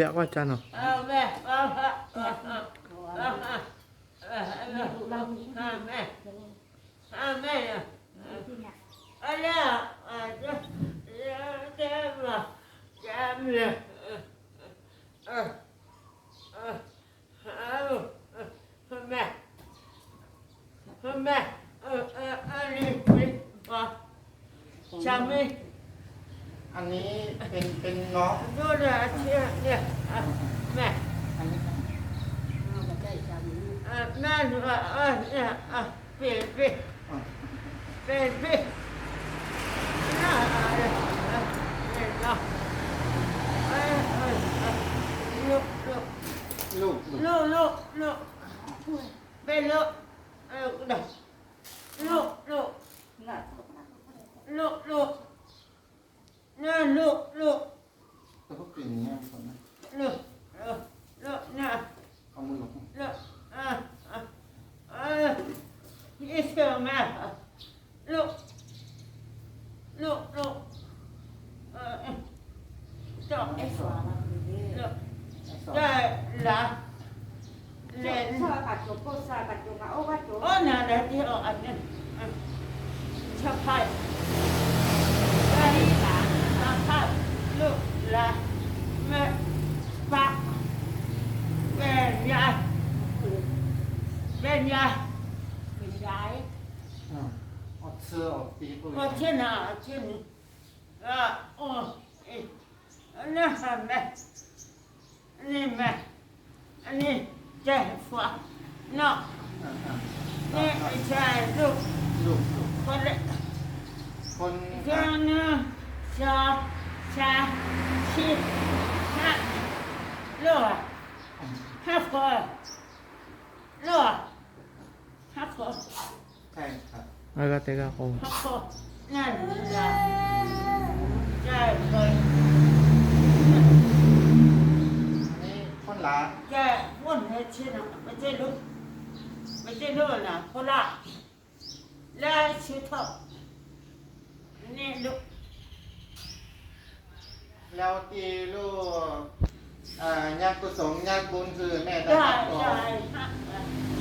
vẽ qua cha nào. À, Chào mừng อันนี้เป็นเป็นเงาะดูเลยเชี่ยเนี่ยแม่แม่หนูอะเนี่ยอะเปลี่ยนเปลี่นเปลี่ยนเปลี่นน่าอเนี่ยนาะลุกลุกลุกลูกลูกลุกเปนลูกลูกลุกลูกลูกลูก lúc. Lúc, lúc. Nè, lúc, lúc. แต่พวกกลิ่นอย่างเงี้ยคนนะ Lúc, lúc. Lúc, nè. เอามือหลบ Look, uh, uh, uh, it's still matter. Look, look, look. Uh, stop. Look, đây là lên. Ô nè, để đi ở anh nên. Chắp hai. Đây là chắp hai. Look là mẹ bác. Về nhà. Về nhà. อะออกเสื้อออกปีกเลย Ở trên nào, ở trên à, ô, ê, nó hả mẹ, nè mẹ, nè, chạy phá, nó, อะอะ nè, chạy lúc, ลูกลูก có lẽ, คนอะ cho nó, cho, cha, chi, ha, lô, ha phở, lô, ha phở, ใช่ครับ Aga teka ko. ha phở, nè là, chạy phở. อันนี้คนลาแกว่นให้ชินะไม่ใช่ลูกไม่ใช่ลูกนะคนละแล้วชิทอนี่ลูกแล้วตีลูกอ่าญาติกุศลญาติบุญคือแม่ตาได้ก่อ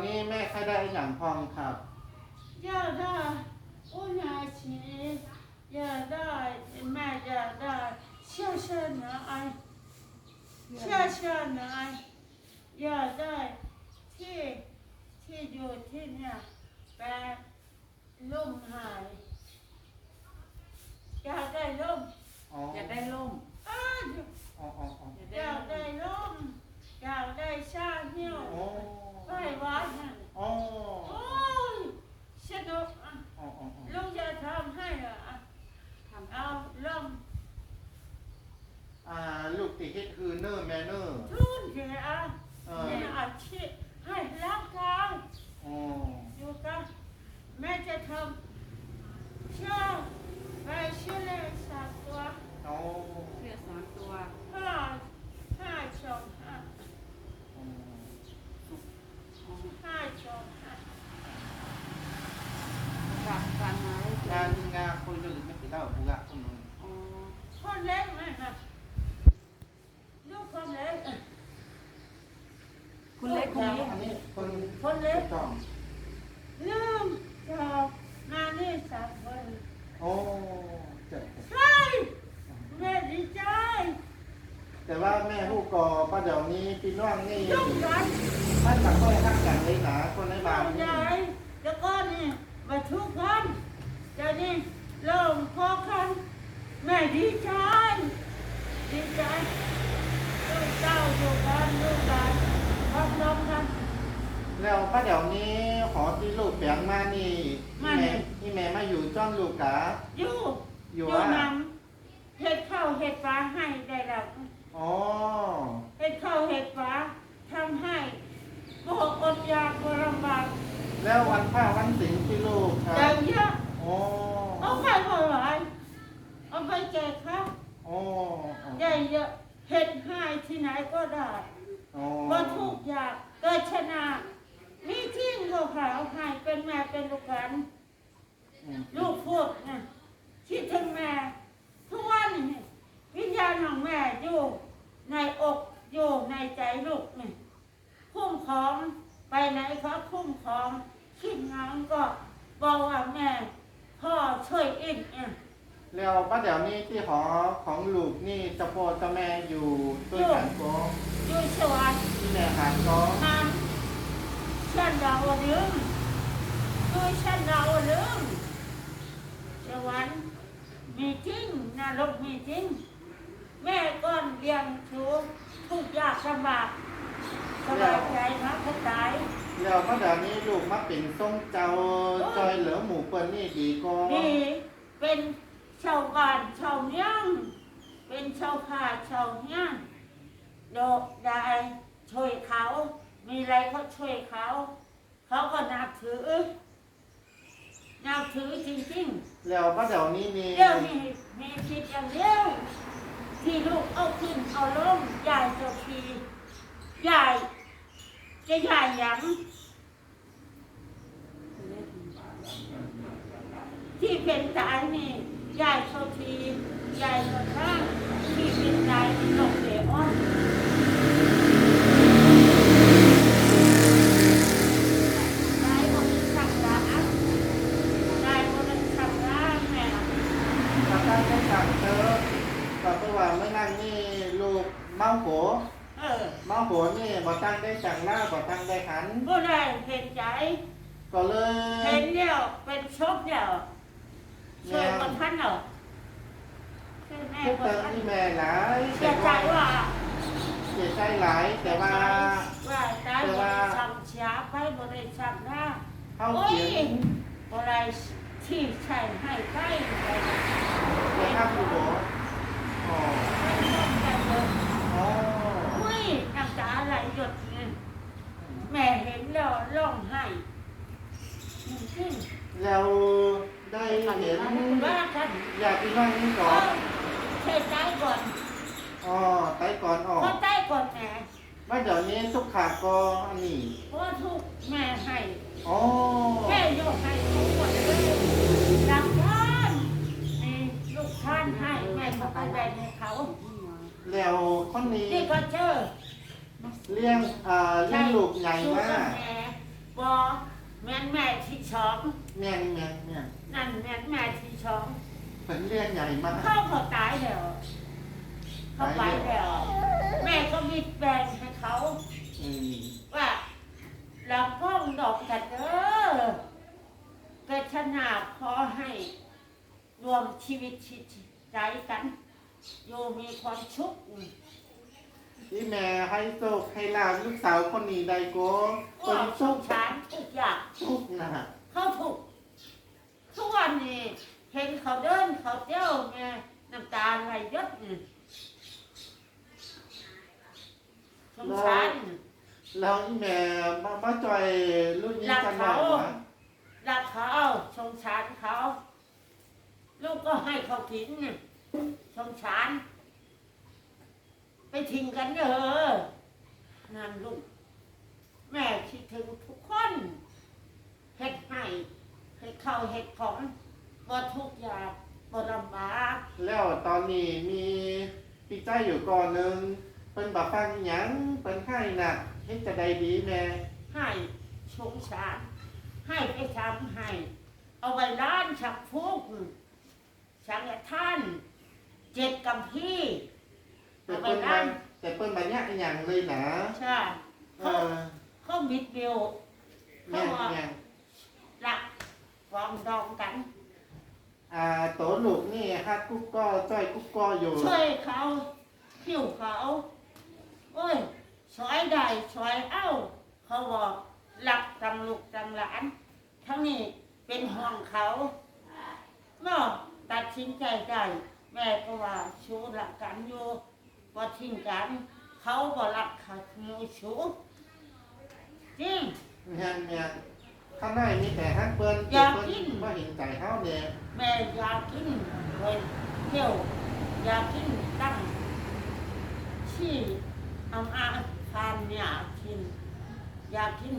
นนี้แม่ใครได้อย่างพ้องครับ อยากได้อุณาชีอยากได้แม่อยากได้เชื่อเชื่อหน่อยเชื่อเชื่อหน่อยอยากได้ที่ที่อยู่ที่เนี่ยแปลล่มหาย อยากได้ล่มอ๋ออยากได้ร่มอ้าวอ๋ออ๋ออ๋ออยากได้ร่มอยากได้โอ้ไปวัดนั่น โอ้ โอ้ยสนุกอะ โอ้โอ้โอ้ ลูกจะทำให้เหรออะเอาลอง อ่าลูกติเฮ็ดคือเนอร์แมเนอร์ ทุนเสียอะ เออ เนี่ยอาชีพให้ร่างกาย โอ้ อยู่กันแม่จะทำเชื่อไปเชื่อเลยสักตัว โอ้ เสื้อสามตัว ห้าห้าชองห้า โอ้ ห้าชองห้า ฝากฟังมาให้ งานงานคนเลือกไม่ติดเหล้าบุกะคนนึง อ๋อ คนเล็กไหมครับลูกคนเล็กอะ คุณเล็กคนนี้ อันนี้คน คนเล็ก ต้อง ลืมจอบมานี่สามคน โอ้เจ็บ ใช่แม่ดีใจ แต่ว่าแม่ผู้ก่อป้าเดี๋ยว นี้พี่น้องนี่ลูกกันท่านจะค่อยทักกันเลยนะคนในบ้านลูกนี่ใหญ่แล้วก็นี่มาทุกคนเดี๋ยวนี้เริ่มพอกันแม่ดีใจดีใจลูกเจ้าอยู่กันลูกกันพร้อมๆกัน แล้วป้าเดี๋ยวนี้ขอที่ลูกแปลงมานี่มานี่ แม่นี่แม่มาอยู่จ้อนลูกกะอยู่อยู่อยู่ว่า นำเห็ดข้าวเห็ดปลาให้ได้แล้ว อ๋อ เห็ดข้าวเห็ดปลาทำให้บ่อดอยากบ่ลำบากแล้ววันพระวันสิงที่ลูกครัแต่บเยอะอ๋อเอาไปบ่ไหวเอาไปแจกเขาอ๋อได้เยอะเห็ดให้ที่ไหนก็ได้ อ๋อว่าทุกอย่างเกิดชนะ มีทิ้งเขาขาวให้เป็นแม่เป็นลูกกันอืมลูกพูดนะคิดถึงแม่ทุกวันนี้ วิญญาณของแม่อยู่ในอกอยู่ในใจลูกนี่คุ้มของไปไหนเขาคุ้มของคิดงานก็บอกว่าแม่พ่อช่วยอินเนี่ย แล้วป้าเดี๋ยวนี้ที่หอของลูกนี่เจ้าพ่อเจ้าแม่อยู่ด้วยกันก็อยู่สวรรค์ที่แม่หานก็มันฉันเราลืมด้วยฉันเราลืมสวรรค์มีจริงนรกมีจริง แม่ก้อนเลี้ยงชูทุกข์ยากลำบากสบายใจนะเขาตายแล้วป้าเดี๋ยวนี้ลูกมาเป็นทรงเจ้าจอยเหลือหมูเปิ้นนี่ดีก็นี่เป็นชาวบ้านชาวเมืองเป็นชาวขาชาวเมืองโดดได้ช่วยเขา มีอะไรเขาช่วยเขา เขาก็นับถือนับถือจริงๆ แล้วป้าเดี๋ยวนี้มีเดี๋ยวนี้มีคิดอย่างเดียว ที่ลูกเอาขึ้นเอาลงยายจะทียายจะยายหยังที่เป็นตายนี่ยายเจ้าทียายกระข้างที่เป็นตายที่หลงเดออนยายบอกสั่งร้านยายบอนแม่ถ้าได้ได้สั่งเธอ ก็คือว่าเมื่อนั่งนี่ลูกเมาโหเออเมาโหนี่บ่ตั้งได้จังหน้าบ่ตั้งได้ขัน บ่ได้เห็นใจ ก็เลยเห็นเดียวเป็นชบเดียวช่วยคนท่านเหรอช่วยแม่ทุกคนเติมท่านนี่แม่หลายเสียใจว่าเสียใจหลายแต่ว่าว่าตายบริษัทช้าไปบริษัทหน้า เข้าโอ้ยเขียนบริษัทที่ใช้ให้ใกล้ไปในข้ามผู้โห อ๋ออ๋ออุ้ยน้ำตาไหลหยดเงินแม่เห็นแล้วร้องไห้จริงแล้วได้เห็นๆว่ากันอยากที่นั่งนี่เอก่อนอเทใจก่อน อ๋อไต้ก่อนออกพอใจก่อนแม่ว่าเดี๋ยวนี้ทุกขาก็อันนี้เพราะทุกแม่ให้อ๋อแม่ยกให้ทุกคนเลยรักท่านนี่ลูกท่านให้ แม่เขาไปแบ่งให้เขาแล้วคนนี้นี่ก็เจอเลี้ยงเอ่าเลี้ยงลูกใหญ่มากแม่บอแม่นแม่ที่สองแม่นแม่นแม่นนั่นแม่นแม่ที่สองเป็นเลี้ยงใหญ่มากเข้าเขาตายแล้วเขาไปแล้วแม่ก็มีแบ่งให้เขาว่าเราพ้องดอกกันเด้อกิดชนะขอให้รวมชีวิตชิด ใจกันอยู่มีความสุขที่แม่ให้โชคให้ลาบลูกสาวคนนี้ได้โกโอ้สงสารทุกอย่างทุกนะเขาถูกทุกวันนี้เห็นเขาเดินเขาเที่ยวไงน้ำตาไหลยดนี่สงสารแล้วอีแม่มามาจอยรุ่นนี้กันหน่อยนะรักเขาสงสารเขา ลูกก็ให้เขากินน่ะสงสาร ไปทิ้งกันเถอะนั่นลูก แม่คิดถึงทุกคนเฮ็ดให้เฮ็ดข้าวเฮ็ดของบ่ทุกอย่างบ่ลำบากแล้วตอนนี้มีปีใจอยู่ก่อนหนึ่งเป็นแบบฟังหยังเป็นไข้หนักเฮ็ดจะได้ดีแม่ให้สงสาร ให้ไปทำให้ เอาไว้ร้านฉักฟุก ฉักท่านเจ็ดกำพี่แต่เอาไว้เปิ้นร้าบานแต่เปิ้นบานยากอหย่างเลยนะใช่เอเขาอเขาบิดเบียวแม่แม่รักฟองดองกัน อ่าโตลูกนี่ฮักกุ๊กก็จ้อยกุ๊กก็อยู่ช่วยเขาหิวเขาโอ้ยช่วยได้ช่วยเอ้า เขาบอกรักจังลูกจังหลาน ทั้งนี้เป็นห่วงเขาเนาะ ตัดสินใจได้แม่ก็ว่าชูรักกันอยู่บ่ทิ้งกัน เขาบ่รักเขามูชูจริง แม่แม่ข้างในมีแต่ฮักเปิ้นอยากเปิ้นกิน บ่เห็นใจเฮาเนี่ยแม่อยากกินเว้ยเที่ยวอยากกินตั้งที่อำอาคารเนี่ยกิน อยากกิน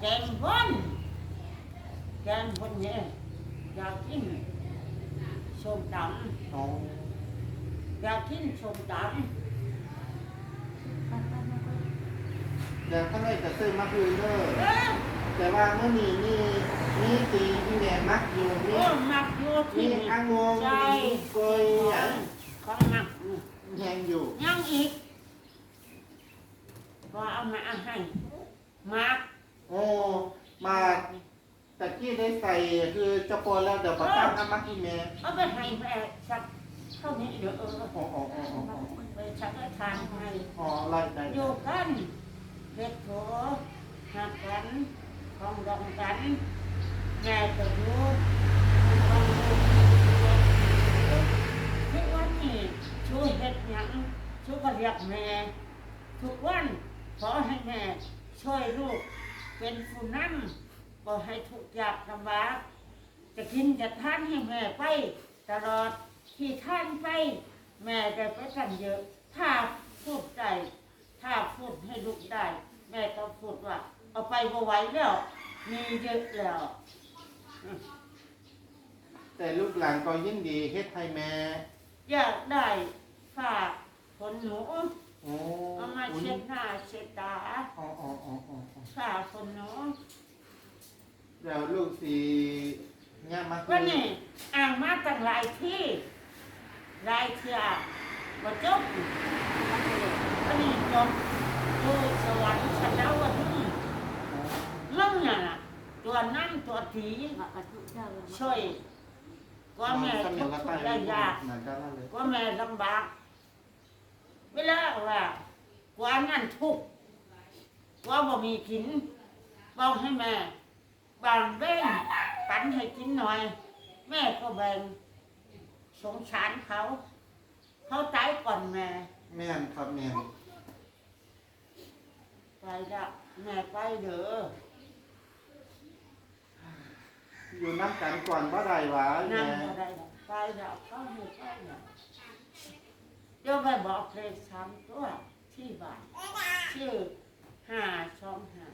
แกงบ้นแกงบ้นเนี่ยอยากกิน ส้มตอ๋อำอยากกินส้มตเดี๋ยวข้างในจะซื้อมาคืนเด้อำเอ้ยแต่ว่าเมื่อนี้นี่มีตีที่แม่มักอยู่มีโอ้มักอยู่มีที่อังงงใช่มีกล้วยหยังของมักอยู่ แหงอยู่ ยังอีกก็เอามาให้มักโอ้มา ตะกี้ได้ใส่คือเจะโปนแล้วเดี๋ยวประตั้งอามักอีแม่เอาไปให้แม่สักเท่านี้เดี๋ยวเอออ๋ออ๋ออ๋ออ๋ออ๋อไปสักให้ทานให้อ๋อไล่ได้อยู่กันเด็กโถหักกันของดองกันแม่ก็อยู่ของลูกทุกวันนี้ช่วยเฮ็ดหยังช่วยก็เรียกแม่ทุกวันขอให้แม่ช่วยลูกเป็นผู้นำ บ่ให้ทุกข์ยากลำบากจะกินจะทานให้แม่ไป ตลอดที่ท่านไป แม่ได้ไปทำเยอะ ถ้าพูดได้ถ้าพูดให้ลูกได้ แม่ต้องพูดว่า เอาไปบ่ไหวแล้ว มีเยอะแล้วแต่ลูกหลานก็ยินดีเฮ็ดให้แม่ อยากได้ฝากขนหนูโอ้เอามาอุ๊ยเช็ดหน้าเช็ดตาอ๋ออ๋ออ๋ออ๋อฝากขนหนู แล้วลูกสีเนี่ยมาก็นี่อ่างมาตั้งหลายที่หลายเทื่อบ่จบก็นี่จบอยู่สวรรค์ชั้นดาวดึงมึงน่ะนะตัวนั่นตัวถีช่วยก็แม่สทุมิกงละข์ไปได้ยากนั่นก็นั่นเลยก็แม่ลำบากเวลาว่ากว่านั่นทุกข์กว่าบ่มีกินบอกให้แม่ บางเบ้งปันให้กินหน่อย แม่ก็แบ่งสงสารเขา เขาตายก่อนแม่ แม่นครับแม่นไปละแม่ไปเด้ออยู่น้ำกันก่อนบ่ได้หวะนั่แม่งบ่ได้ดอกไปละเขาให้ไปละเดี๋ยวไปบอกเลขสามตัวที่บ้านชื่อห้าสองห้า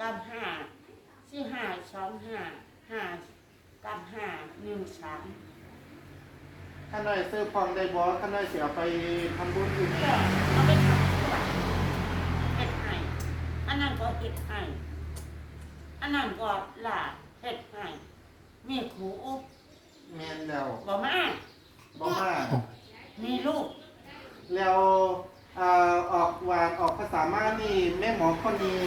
กับห้าชื่อห้าสองห้าห้ากับห้าหนึ่งสามข้าน้อยซื้อพร้อมได้บ่ข้าน้อยสิเอาไปทำบุญอยู่ก็แม่เอาไปทำตัวเฮ็ดให้อันนั้นก็เฮ็ดให้อันนั้นก็ลาเฮ็ดให้มีครูแม่นแล้วบ่มาบ่มามีลูก แล้วเอ่อออกวาดออกภาษามานี่แม่หมอคนนี้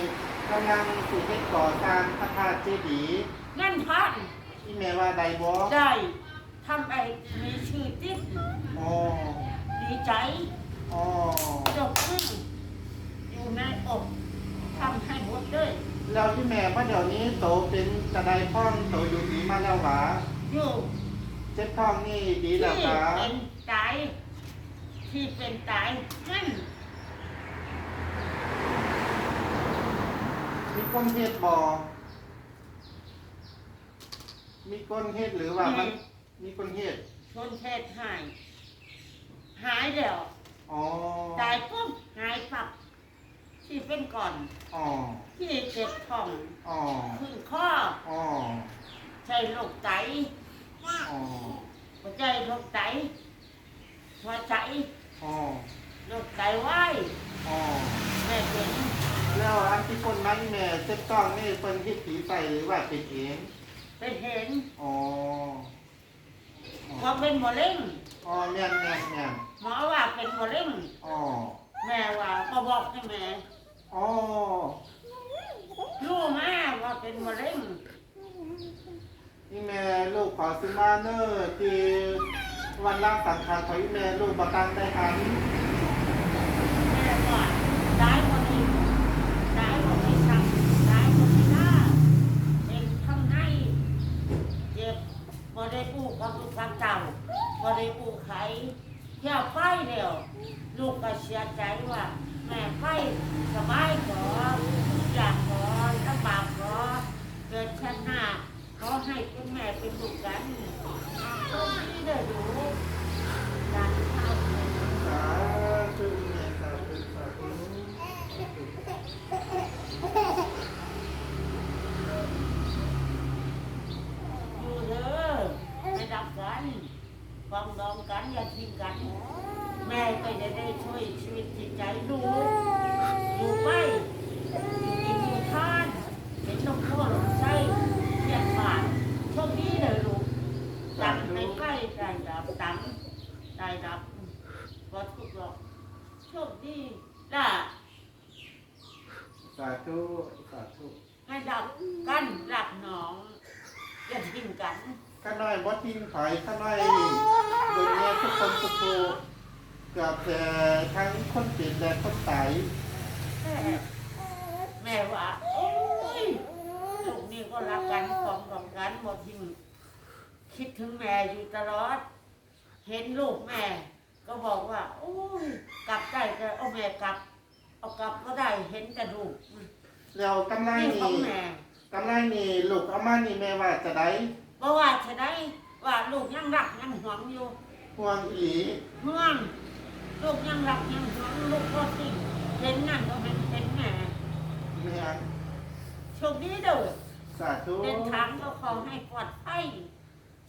กำลังสิเฮ็ดก่อสร้างพระธาตุเจดีย์นั่นพันที่แม่ว่าใดบ่ได้ทำไอ้มีชื่อติดอ๋อดีใจออ๋อจบมืออยู่ในอกทำให้หมดเลยแล้วที่แม่ว่าเดี๋ยวนี้โตเป็นกระไดพ้องโตอยู่ดีมาแล้วหวะอยู่เจ็บท้องนี่ดีแล้วที่ครับเป็นตายที่เป็นตายนั่น คนเฮ็ดบ่มีคนเฮ็ดหรือว่ามัน มีคนเฮ็ดชนเทศหาย หายแล้วอ๋อตายปุ๊บหายปับที่เป็นก่อนอ๋อที่เจ็บท้องอ๋อขึ้นข้ออ๋อใช่โรคไตอ๋อหัวใจโรคไตหัวใจอ๋อโรคไตวายอ๋อแม่เป็น แล้วอันที่คนนั้นแม่เจ็บท้องนี่เพิ่นเฮ็ดผีใส่หรือว่าเป็นเองเป็นเห็นอ๋อว่าเป็นมะเร็งอ๋อแม่นแม่นแม่นหมอว่าเป็นมะเร็งอ๋อแม่ว่าก็บอกให้แม่อ๋อรู้มาว่าเป็นมะเร็งนี่แม่ลูกขอซื้อมาเนอร์ที่วันร่างสังขารของอีแม่ลูกประกันได้หัน แม่ว่าได้หมดนี้ได้หมดไม่ทำได้หมดไม่ได้เป็นข้างในเจ็บ บ่ได้ปลูกความลูกความเต่าบ่ได้ปลูกไข่เที่ยวไฟเดียวลูกก็เสียใจว่า แม่ไฟสบายก่อนอยากก่อลำบากก่อเกิดชาติหน้าขอให้เป็นแม่เป็นลูกกันตรงนี้เด้รู้การเข้าไป สาธุแม่สาธุสาธุ อยู่เด้อไม่ดับกัน ฟองดองกันอย่าทิ้งกัน แม่ก็จะได้ช่วยชีวิตจิตใจลูกอยู่ไปอยู่กินอยู่ทานเป็นนมพ่อลมไส้เทียนบาทโชคดีเลยลูกตังในไฟได้ดับตังได้ดับก็ทุกข์หรอกโชคดีล่ะสาธุสาธุให้ดับกันรักน้อง อย่าทิ้งกันข้าน้อยบดทิ้งถอยข้าน้อยโดยแม่ทุก คนทุกครูเกือบแต่ทั้งคนเปลี่ยนและคนตายแม่แม่ว่าโอ้ยลูกนี่ก็รักกันปองดองกันหมดทิ้งคิดถึงแม่อยู่ตลอด เห็นลูกแม่ ก็บอกว่า โอ้ยกลับได้ก็เอาแม่กลับ เอากลับก็ได้เห็นแต่ลูกแล้วกำไรนี่ของนี่แม่กำไรนี่ลูกเอามานี่แม่ว่าจะได้เพราะว่าจะได้ว่าลูกยังรักยังหวงอยู่ ห่วงอีหลีห่วงลูกยังรักยังหวงลูกก็ทิ้งเห็นนั่นก็เป็นเป็นแม่แม่โชคดีเด้อสาธุเดินทางก็ขอให้ปลอดภัย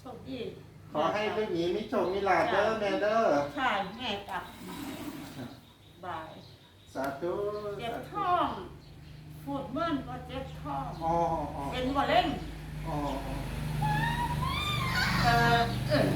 โชคดีขอให้ลูกหมีมีโชคมีลาภเด้อแม่เด้อใช่แม่กลับบาย สาธุเจ็บท้องพูดเมื่อนก็เจ็บท้องอ๋ออ๋อเป็นมะเร็งอ๋อเออเออ